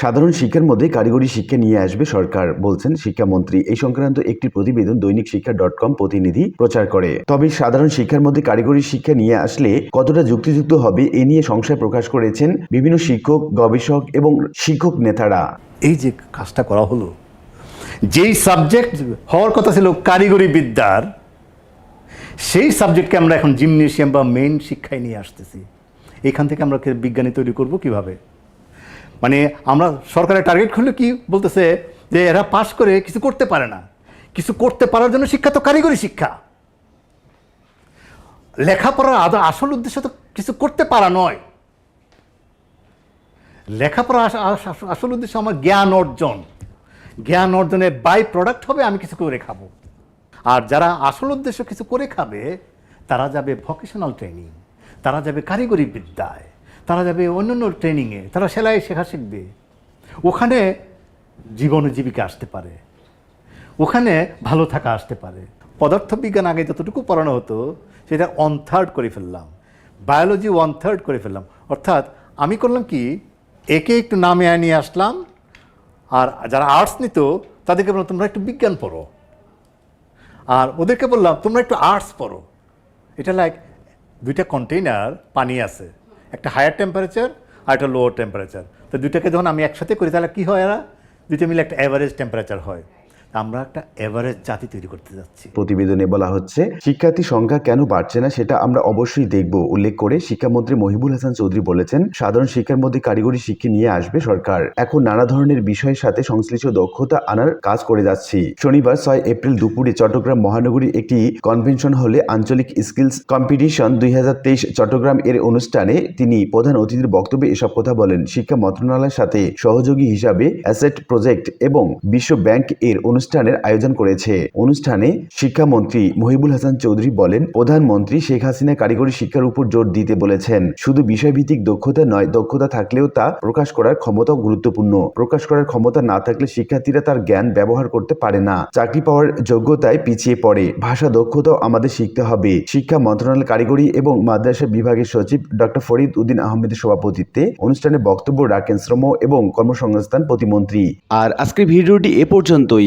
সাধারণ শিক্ষার মধ্যে কারিগরি শিক্ষা নিয়ে আসবে সরকার বলছেন শিক্ষামন্ত্রী। এই সংক্রান্ত একটি প্রতিবেদন দৈনিক শিক্ষা ডট কম প্রতিনিধি প্রচার করে। তবে সাধারণ শিক্ষার মধ্যে কারিগরি শিক্ষা নিয়ে আসলে কতটা যুক্তিযুক্ত হবে এ নিয়ে সংশয় প্রকাশ করেছেন বিভিন্ন শিক্ষক, গবেষক এবং শিক্ষক নেতারা। এই যে কাজটা করা হলো, যেই সাবজেক্ট হওয়ার কথা ছিল কারিগরি বিদ্যার, সেই সাবজেক্টকে আমরা এখন জিমনেশিয়াম বা মেইন শিক্ষায় নিয়ে আসতেছি। এখান থেকে আমরা বিজ্ঞানী তৈরি করব কীভাবে? মানে আমরা সরকারের টার্গেট খুললে কি বলতেছে যে এরা পাশ করে কিছু করতে পারে না। কিছু করতে পারার জন্য শিক্ষা তো কারিগরি শিক্ষা। লেখাপড়ার আসল উদ্দেশ্য তো কিছু করতে পারা নয়। লেখাপড়া আস- আস- আসল উদ্দেশ্য আমার জ্ঞান অর্জন। জ্ঞান অর্জনের বাই প্রোডাক্ট হবে আমি কিছু করে খাব। আর যারা আসল উদ্দেশ্য কিছু করে খাবে, তারা যাবে ভকেশনাল ট্রেনিং তারা যাবে কারিগরি বিদ্যায়। তারা যাবে অন্যান্য ট্রেনিংয়ে তারা সেলাই শেখা শিখবে। ওখানে জীবন জীবিকা আসতে পারে। ওখানে ভালো থাকা আসতে পারে। পদার্থবিজ্ঞান আগে যতটুকু পড়ানো হতো, সেটা ওয়ান থার্ড করে ফেললাম। বায়োলজি ওয়ান থার্ড করে ফেললাম। অর্থাৎ আমি করলাম কি, একে একটু নামে নিয়ে আসলাম, আর যারা আর্টস নিত, তাদেরকে বললাম, তোমরা একটু বিজ্ঞান পড়ো। আর ওদেরকে বললাম, তোমরা একটু আর্টস পড়ো। এটা লাইক দুইটা কন্টেইনার পানি আছে। একটা হায়ার টেম্পারেচার আর একটা লোয়ার টেম্পারেচার তো দুইটাকে যখন আমি একসাথে করি, তাহলে কী হয় এরা? দুইটা মিলে একটা অ্যাভারেজ টেম্পারেচার হয়। আমরা একটা এভারেজ জাতি তৈরি করতে যাচ্ছি। প্রতিবেদনে বলা হচ্ছে, শিক্ষার্থী সংখ্যা কেন বাড়ছে না সেটা আমরা অবশ্যই দেখব, উল্লেখ করে শিক্ষামন্ত্রী মহিবুল হাসান চৌধুরী বলেছেন, সাধারণ শিক্ষার মধ্যে কারিগরি শিক্ষা নিয়ে আসবে সরকার। এখন নানা ধরনের বিষয়ের সাথে সংশ্লিষ্ট দক্ষতা আনার কাজ করে যাচ্ছি। শনিবার ছয় এপ্রিল দুপুরে চট্টগ্রাম মহানগরীর একটি কনভেনশন হলে আঞ্চলিক স্কিলস কম্পিটিশন দুই হাজার তেইশ চট্টগ্রাম এর অনুষ্ঠানে তিনি প্রধান অতিথির বক্তব্যে এসব কথা বলেন। শিক্ষা মন্ত্রণালয়ের সাথে সহযোগী হিসাবে অ্যাসেট প্রজেক্ট এবং বিশ্ব ব্যাংক এর অনুষ্ঠানের আয়োজন করেছে। অনুষ্ঠানে শিক্ষামন্ত্রী মহিবুল হাসান চৌধুরী বলেন, প্রধানমন্ত্রী শেখ হাসিনা কারিগরি শিক্ষার উপর জোর দিতে বলেছেন। শুধু বিষয়ভিত্তিক দক্ষতা নয়, দক্ষতা থাকলেও তা প্রকাশ করার ক্ষমতাও গুরুত্বপূর্ণ। প্রকাশ করার ক্ষমতা না থাকলে শিক্ষার্থীরা তার জ্ঞান ব্যবহার করতে পারে না। চাকরি পাওয়ার যোগ্যতায় পিছিয়ে পড়ে। ভাষা দক্ষতাও আমাদের শিখতে হবে। শিক্ষা মন্ত্রণালয় কারিগরি এবং মাদ্রাসা বিভাগের সচিব ডক্টর ফরিদ উদ্দিন আহমেদের সভাপতিত্বে অনুষ্ঠানে বক্তব্য রাখেন শ্রম এবং কর্মসংস্থান প্রতিমন্ত্রী। আর আজকের ভিডিওটি এ পর্যন্তই।